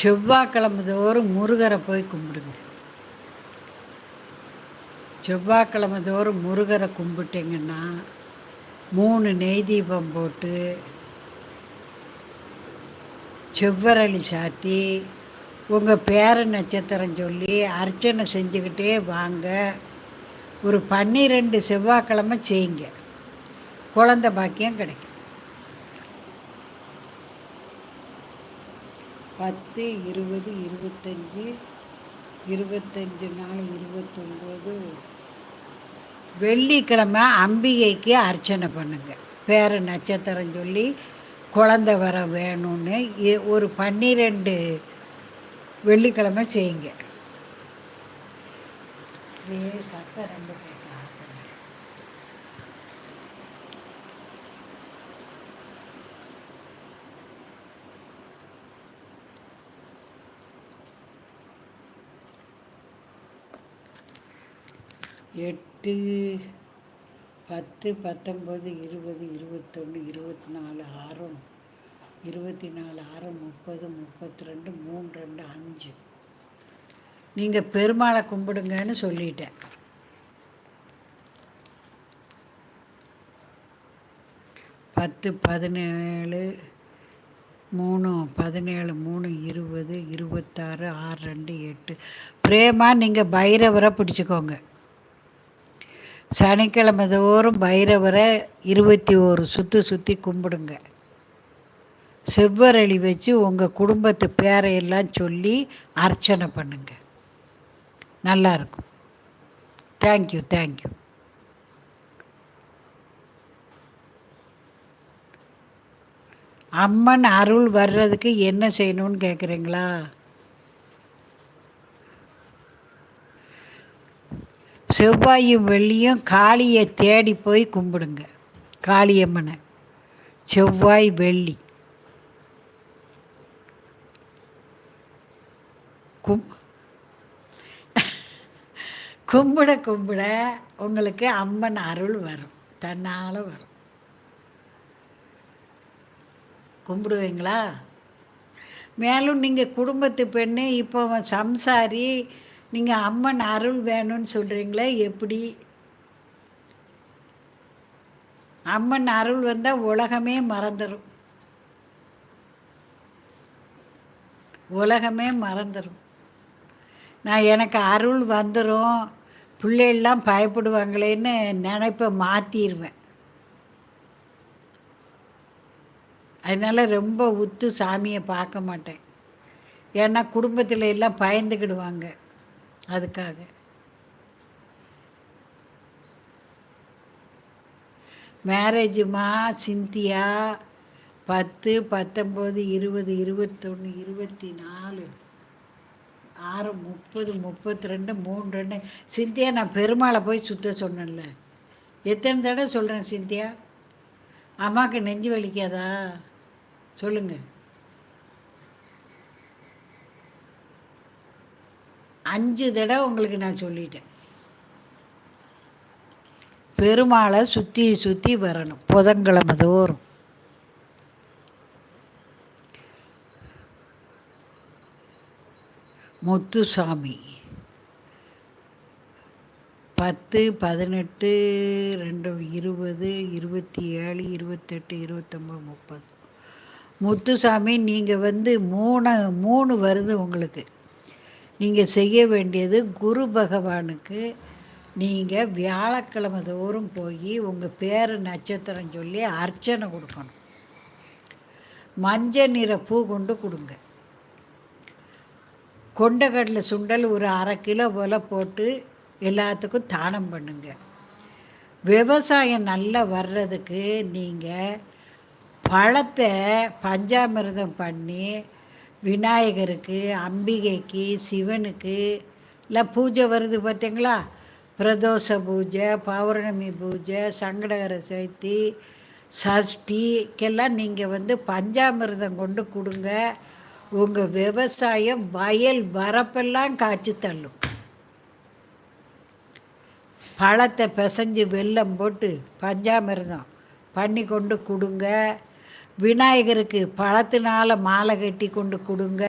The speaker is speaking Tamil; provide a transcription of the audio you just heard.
செவ்வாய்க்கிழமை தோறும் முருகரை போய் கும்பிடுங்க. செவ்வாய்க்கிழமை தோறும் முருகரை கும்பிட்டிங்கன்னா மூணு நெய் தீபம் போட்டு செவ்வரளி சாத்தி உங்கள் பேர நட்சத்திரம் சொல்லி அர்ச்சனை செஞ்சுக்கிட்டே வாங்க. ஒரு பன்னிரெண்டு செவ்வாய்க்கிழமை செய்யுங்க. குழந்த பாக்கியம் கிடைக்கும். பத்து இருபது இருபத்தஞ்சி இருபத்தஞ்சி நாள் இருபத்தொம்போது. வெள்ளிக்கிழமை அம்பிகைக்கு அர்ச்சனை பண்ணுங்க. பேர நட்சத்திரம் சொல்லி குழந்த வர வேணும்னு ஒரு பன்னிரெண்டு வெள்ளிக்கிழமை செய்யுங்க. அப்படியே சட்டை ரெண்டு எட்டு பத்து பத்தொம்பது இருபது இருபத்தொன்று இருபத்தி நாலு ஆறும் இருபத்தி நாலு ஆறு முப்பது முப்பத்தி ரெண்டு மூணு ரெண்டு அஞ்சு. நீங்கள் பெருமாளை கும்பிடுங்கன்னு சொல்லிட்டேன். பத்து பதினேழு மூணு பதினேழு மூணு இருபது இருபத்தாறு ஆறு ரெண்டு எட்டு. பிரேமா நீங்கள் பைரவரை பிடிச்சிக்கோங்க. சனிக்கிழமை தோறும் பைரவரை இருபத்தி ஒரு சுற்றி சுற்றி கும்பிடுங்க. செவ்வரளி வச்சு உங்கள் குடும்பத்து பேரையெல்லாம் சொல்லி அர்ச்சனை பண்ணுங்க. நல்லாயிருக்கும் தேங்க்யூ தேங்க்யூ அம்மன் அருள் வர்றதுக்கு என்ன செய்யணும்னு கேட்குறீங்களா செவ்வாயும் வெள்ளியும் காளியை தேடி போய் கும்பிடுங்க. காளியம்மனை. செவ்வாய் வெள்ளி. கும் கும்பிட கும்பிட உங்களுக்கு அம்மன் அருள் வரும். தன்னால் வரும். கும்பிடுவீங்களா? மேலும் நீங்கள் குடும்பத்து பெண்ணு இப்போ சம்சாரி நீங்கள் அம்மன் அருள் வேணும்னு சொல்கிறீங்களே எப்படி? அம்மன் அருள் வந்தால் உலகமே மறந்துடும் உலகமே மறந்துடும் நான் எனக்கு அருள் வந்துடும் பிள்ளைகள்லாம் பயப்படுவாங்களேன்னு நினைப்பை மாற்றிடுவேன் அதனால் ரொம்ப உத்து சாமியை பார்க்க மாட்டேன். ஏன்னா குடும்பத்தில் எல்லாம் பயந்துக்கிடுவாங்க. அதுக்காக. மேரேஜுமா சிந்தியா? பத்து பத்தொம்போது இருபது இருபத்தொன்று இருபத்தி நாலு ஆறு முப்பது முப்பத்தி ரெண்டு மூணு ரெண்டு சிந்தியா நான் பெருமாளை போய் சுத்த சொன்னேன்ல. எத்தனை தடவை சொல்கிறேன் சிந்தியா? அம்மாவுக்கு நெஞ்சு வலிக்காதா? சொல்லுங்கள் அஞ்சு தடவை உங்களுக்கு நான் சொல்லிட்டேன். பெருமாளை சுற்றி சுற்றி வரணும் புதன்கிழமை தோறும். முத்துசாமி. பத்து பதினெட்டு ரெண்டு இருபது இருபத்தி ஏழு இருபத்தெட்டு இருபத்தொம்பது முப்பது. முத்துசாமி நீங்கள் வந்து மூணு மூணு வருது உங்களுக்கு. நீங்கள் செய்ய வேண்டியது குரு பகவானுக்கு நீங்கள் வியாழக்கிழமை தோறும் போய் உங்கள் பேர் நட்சத்திரம் சொல்லி அர்ச்சனை கொடுக்கணும். மஞ்சள் நிற பூ கொண்டு கொடுங்க. கொண்டக்கடலை சுண்டல் ஒரு அரை கிலோ போல் போட்டு எல்லாத்துக்கும் தானம் பண்ணுங்க. விவசாயம் நல்லா வர்றதுக்கு நீங்கள் பழத்தை பஞ்சாமிர்தம் பண்ணி விநாயகருக்கு அம்பிகைக்கு சிவனுக்கு. எல்லாம் பூஜை வருது பார்த்தீங்களா பிரதோஷ பூஜை பௌர்ணமி பூஜை சங்கடகர சதுர்த்தி சஷ்டிக்கெல்லாம் நீங்கள் வந்து பஞ்சாமிர்தம் கொண்டு கொடுங்க. உங்கள் விவசாயம் வயல் வரப்பெல்லாம் காய்ச்சி தள்ளும். பழத்தை பிசைஞ்சு வெல்லம் போட்டு பஞ்சாமிர்தம் பண்ணி கொண்டு கொடுங்க. விநாயகருக்கு பழத்தினால மாலை கட்டி கொண்டு கொடுங்க.